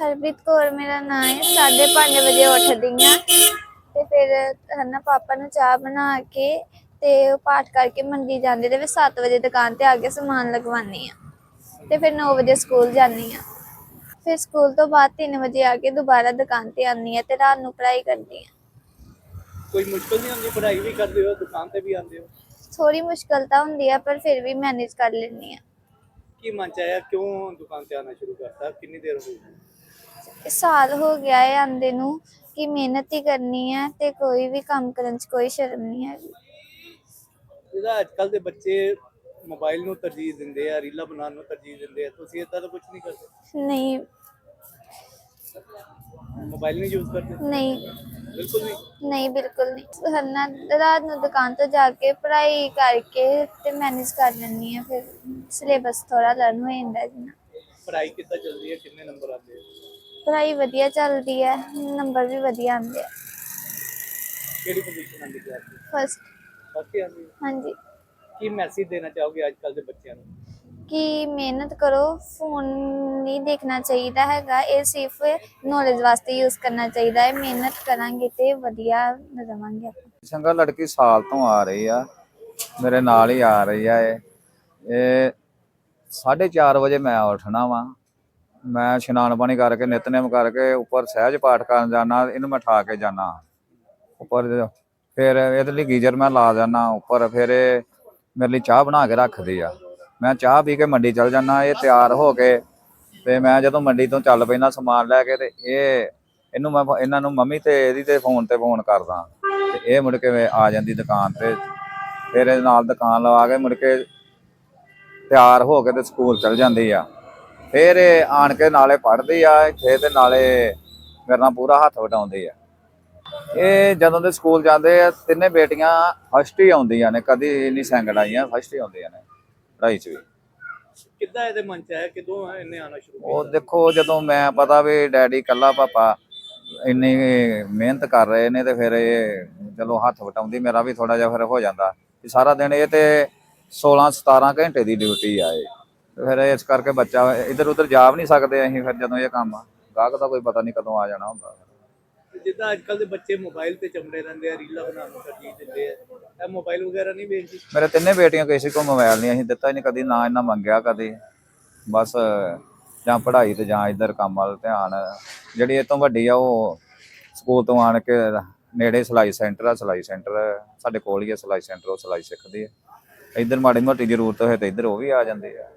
ਹਰਪ੍ਰੀਤ ਕੌਰ ਮੇਰਾ ਨਾਮ ਹੈ 5:30 ਵਜੇ ਉੱਠਦੀ ਹਾਂ ਤੇ ਫਿਰ ਹਨਾ ਪਾਪਾ ਨੂੰ ਚਾਹ ਬਣਾ ਕੇ ਤੇ ਉਹ ਪਾਠ ਕਰਕੇ ਮੰਡੀ ਜਾਂਦੇ ਤੇ ਫਿਰ 7 ਵਜੇ ਦੁਕਾਨ ਤੇ ਆ ਕੇ ਸਮਾਨ ਲਗਵਾਉਂਦੀ ਆ ਤੇ ਫਿਰ 9 ਵਜੇ ਸਕੂਲ ਜਾਂਦੀ ਆ ਫਿਰ ਸਕੂਲ ਤੋਂ ਬਾਅਦ 3 ਵਜੇ ਆ ਕੇ ਦੁਬਾਰਾ ਦੁਕਾਨ ਤੇ ਆਉਂਦੀ ਆ ਤੇ ਰਾਤ ਨੂੰ ਪੜ੍ਹਾਈ ਕਰਦੀ ਆ ਕੋਈ ਮੁਸ਼ਕਲ ਨਹੀਂ ਹੁੰਦੀ ਪੜ੍ਹਾਈ ਵੀ ਕਰਦੇ ਹੋ ਦੁਕਾਨ ਤੇ ਵੀ ਆਉਂਦੇ ਹੋ? ਥੋੜੀ ਮੁਸ਼ਕਲ ਤਾਂ ਹੁੰਦੀ ਆ ਪਰ ਫਿਰ ਵੀ ਮੈਨੇਜ ਕਰ ਲੈਂਦੀ ਆ ਕੀ ਮਨ ਚ ਆਇਆ ਕਿਉਂ ਦੁਕਾਨ ਤੇ ਆਉਣਾ ਸ਼ੁਰੂ ਕਰਤਾ? ਕਿੰਨੀ ਦੇਰ ਹੋ ਗਈ? ਸਾਲ ਹੋ ਗਿਆ ਹੈ ਆਂਦੇ ਨੂੰ ਕਿ ਮਿਹਨਤ ਹੀ ਕਰਨੀ ਹੈ ਤੇ ਕੋਈ ਵੀ ਕੰਮ ਕਰਨ 'ਚ ਕੋਈ ਸ਼ਰਮ ਨਹੀਂ ਹੈਗੀ। ਜਿਹਦਾ ਅੱਜ ਕੱਲ ਦੇ ਬੱਚੇ ਮੋਬਾਈਲ ਨੂੰ ਤਰਜੀਹ ਦਿੰਦੇ ਆ ਰੀਲਾਂ ਬਣਾਉਣ ਨੂੰ ਤਰਜੀਹ ਦਿੰਦੇ ਆ ਤੁਸੀਂ ਇਦਾਂ ਕੁਝ ਨਹੀਂ ਕਰਦੇ? ਨਹੀਂ। ਮੋਬਾਈਲ ਨਹੀਂ ਯੂਜ਼ ਕਰਦੇ? ਨਹੀਂ। ਬਿਲਕੁਲ ਨਹੀਂ? ਨਹੀਂ ਬਿਲਕੁਲ ਨਹੀਂ। ਹਰਨਾ ਰਾਤ ਨੂੰ ਦੁਕਾਨ ਤੋਂ ਜਾ ਕੇ ਪੜ੍ਹਾਈ ਕਰਕੇ ਤੇ ਮੈਨੇਜ ਕਰ ਲੈਂਦੀ ਆ ਫਿਰ ਸਿਲੇਬਸ ਥੋੜਾ ਲਰਨ ਹੋ ਜਾਂਦਾ ਜਿੰਨਾ। ਪੜ੍ਹਾਈ ਕਿੱਦਾਂ ਚੱਲਦੀ ਹੈ? ਕਿੰਨੇ ਨੰਬਰ ਆਉਂਦੇ ਆ? ਪੜ੍ਹਾਈ ਵਧੀਆ ਚੱਲਦੀ ਹੈ ਨੰਬਰ ਵੀ ਵਧੀਆ ਆਉਂਦੇ ਆ। ਕਿਹੜੀ ਪੋਜੀਸ਼ਨ ਆਉਂਦੀ ਕਲਾਸ ਦੀ? ਫਸਟ ਫਸਟ ਹੀ ਆਉਂਦੀ ਹੈ? ਹਾਂਜੀ। ਕੀ ਮੈਸੇਜ ਦੇਣਾ ਚਾਹੋਗੇ ਅੱਜ ਕੱਲ ਦੇ ਬੱਚਿਆਂ ਨੂੰ? ਕਿ ਮਿਹਨਤ ਕਰੋ ਫੋਨ ਨਹੀਂ ਦੇਖਣਾ ਚਾਹੀਦਾ ਹੈਗਾ ਇਹ ਸਿਰਫ ਨੌਲੇਜ ਵਾਸਤੇ ਯੂਜ਼ ਕਰਨਾ ਚਾਹੀਦਾ ਹੈ। ਮਿਹਨਤ ਕਰਾਂਗੇ ਤੇ ਵਧੀਆ ਰਵਾਂਗੇ ਆਪਾਂ। ਸੰਗਾ ਲੜਕੀ ਸਾਲ ਤੋਂ ਆ ਰਹੀ ਆ ਮੇਰੇ ਨਾਲ ਹੀ ਆ ਰਹੀ ਆ ਇਹ। ਇਹ 4:30 ਵਜੇ ਮੈਂ ਉੱਠਣਾ ਵਾਂ। ਮੈਂ ਇਸ਼ਨਾਨ ਪਾਣੀ ਕਰਕੇ, ਨਿਤਨੇਮ ਕਰਕੇ ਉੱਪਰ ਸਹਿਜ ਪਾਠ ਕਰਨ ਜਾਣਾ ਇਹਨੂੰ ਮੈਂ ਠਾ ਕੇ ਜਾਣਾ ਉੱਪਰ ਫਿਰ ਇਹਦੇ ਲਈ ਗੀਜ਼ਰ ਮੈਂ ਲਾ ਜਾਣਾ ਉੱਪਰ ਫਿਰ ਇਹ ਮੇਰੇ ਲਈ ਚਾਹ ਬਣਾ ਕੇ ਰੱਖਦੀ ਆ। ਮੈਂ ਚਾਹ ਪੀ ਕੇ ਮੰਡੀ ਚਲ ਜਾਣਾ ਇਹ ਤਿਆਰ ਹੋ ਕੇ ਤੇ ਮੈਂ ਜਦੋਂ ਮੰਡੀ ਤੋਂ ਚੱਲ ਪੈਣਾ ਸਮਾਨ ਲੈ ਕੇ ਤੇ ਇਹ ਇਹਨੂੰ ਮੈਂ ਇਹਨਾਂ ਨੂੰ ਮੰਮੀ ਤੇ ਇਹਦੀ ਤੇ ਫੋਨ ਤੇ ਫੋਨ ਕਰਦਾ। ਤੇ ਇਹ ਮੁੜ ਕੇ ਆ ਜਾਂਦੀ ਦੁਕਾਨ ਤੇ, ਫਿਰ ਇਹਦੇ ਨਾਲ ਦੁਕਾਨ ਲਵਾ ਕੇ ਮੁੜ ਕੇ ਤਿਆਰ ਹੋ ਕੇ ਤੇ ਸਕੂਲ ਚਲ ਜਾਂਦੀ ਆ। ਫਿਰ ਇਹ ਆਣ ਕੇ ਨਾਲੇ ਪੜ੍ਹਦੀ ਆ ਇੱਥੇ ਤੇ ਨਾਲੇ ਮੇਰੇ ਨਾਲ ਪੂਰਾ ਹੱਥ ਵਟਾਉਂਦੀ ਆ। ਇਹ ਜਦੋਂ ਦੇ ਸਕੂਲ ਜਾਂਦੇ ਆ ਤਿੰਨੇ ਬੇਟੀਆਂ ਫਸਟ ਹੀ ਆਉਂਦੀਆਂ ਨੇ ਕਦੀ ਨਹੀਂ ਸੈਂਕੜ ਆਈਆਂ ਫਸਟ ਹੀ ਆਉਂਦੀਆਂ ਨੇ ਪੜ੍ਹਾਈ 'ਚ ਵੀ। ਕਿੱਦਾਂ ਇਹਦੇ ਮਨ ਚ ਆਇਆ ਕਿਦੋਂ ਇਹਨੇ ਆਉਣਾ ਸ਼ੁਰੂ ਉਹ ਦੇਖੋ ਜਦੋਂ ਮੈਂ ਪਤਾ ਵੀ ਡੈਡੀ ਇਕੱਲਾ ਪਾਪਾ ਇੰਨੀ ਮਿਹਨਤ ਕਰ ਰਹੇ ਨੇ ਤੇ ਫਿਰ ਇਹ ਚਲੋ ਹੱਥ ਵਟਾਉਂਦੀ ਮੇਰਾ ਵੀ ਥੋੜਾ ਜਿਹਾ ਫਿਰ ਹੋ ਜਾਂਦਾ। ਸਾਰਾ ਦਿਨ ਇਹ ਤੇ 16 17 ਘੰਟੇ ਦੀ ਡਿਊਟੀ ਆ ਇਹ। ਤੇ ਫਿਰ ਇਸ ਕਰਕੇ ਬੱਚਾ ਇੱਧਰ ਉੱਧਰ ਜਾ ਵੀ ਨਹੀਂ ਸਕਦੇ ਅਸੀਂ ਫਿਰ ਜਦੋਂ ਇਹ ਕੰਮ ਆ। ਗਾਹਕ ਦਾ ਕੋਈ ਪਤਾ ਨਹੀਂ ਕਦੋਂ ਆ ਜਾਣਾ ਹੁੰਦਾ। ਜਿੱਦਾਂ ਅੱਜ ਕੱਲ ਦੇ ਬੱਚੇ ਮੋਬਾਈਲ ਤੇ ਚੰਬੜੇ ਰਹਿੰਦੇ ਆ ਰੀਲਾਂ ਬਣਾਉਣ ਨੂੰ ਤਰਜੀਹ ਦਿੰਦੇ ਆ। ਇਹ ਮੋਬਾਈਲ ਵਗੈਰਾ ਨਹੀਂ ਵੇਖਦੀ ਮੇਰੇ ਤਿੰਨੇ ਬੇਟੀਆਂ ਕਿਸੇ ਕੋ ਮੋਬਾਈਲ ਨਹੀਂ ਅਸੀਂ ਦਿੱਤਾ ਹੀ ਨਹੀਂ ਕਦੀ ਨਾ ਇਹਨਾਂ ਮੰਗਿਆ ਕਦੀ। ਬਸ ਜਾਂ ਪੜ੍ਹਾਈ ਤੇ ਜਾਂ ਇੱਧਰ ਕੰਮ ਵੱਲ ਧਿਆਨ। ਜਿਹੜੀ ਇਹ ਤੋਂ ਵੱਡੀ ਆ ਉਹ ਸਕੂਲ ਤੋਂ ਆਣ ਕੇ ਨੇੜੇ ਸਿਲਾਈ ਸੈਂਟਰ ਆ ਸਿਲਾਈ ਸੈਂਟਰ ਸਾਡੇ ਕੋਲ ਹੀ ਆ ਸਿਲਾਈ ਸੈਂਟਰ ਉਹ ਸਿਲਾਈ ਸਿੱਖਦੀ ਆ। ਇੱਧਰ ਮਾੜੀ ਮੋਟੀ ਜ਼ਰੂਰਤ ਹੋਏ ਤੇ ਇੱਧਰ ਉਹ ਵੀ ਆ ਜਾਂਦੇ ਆ।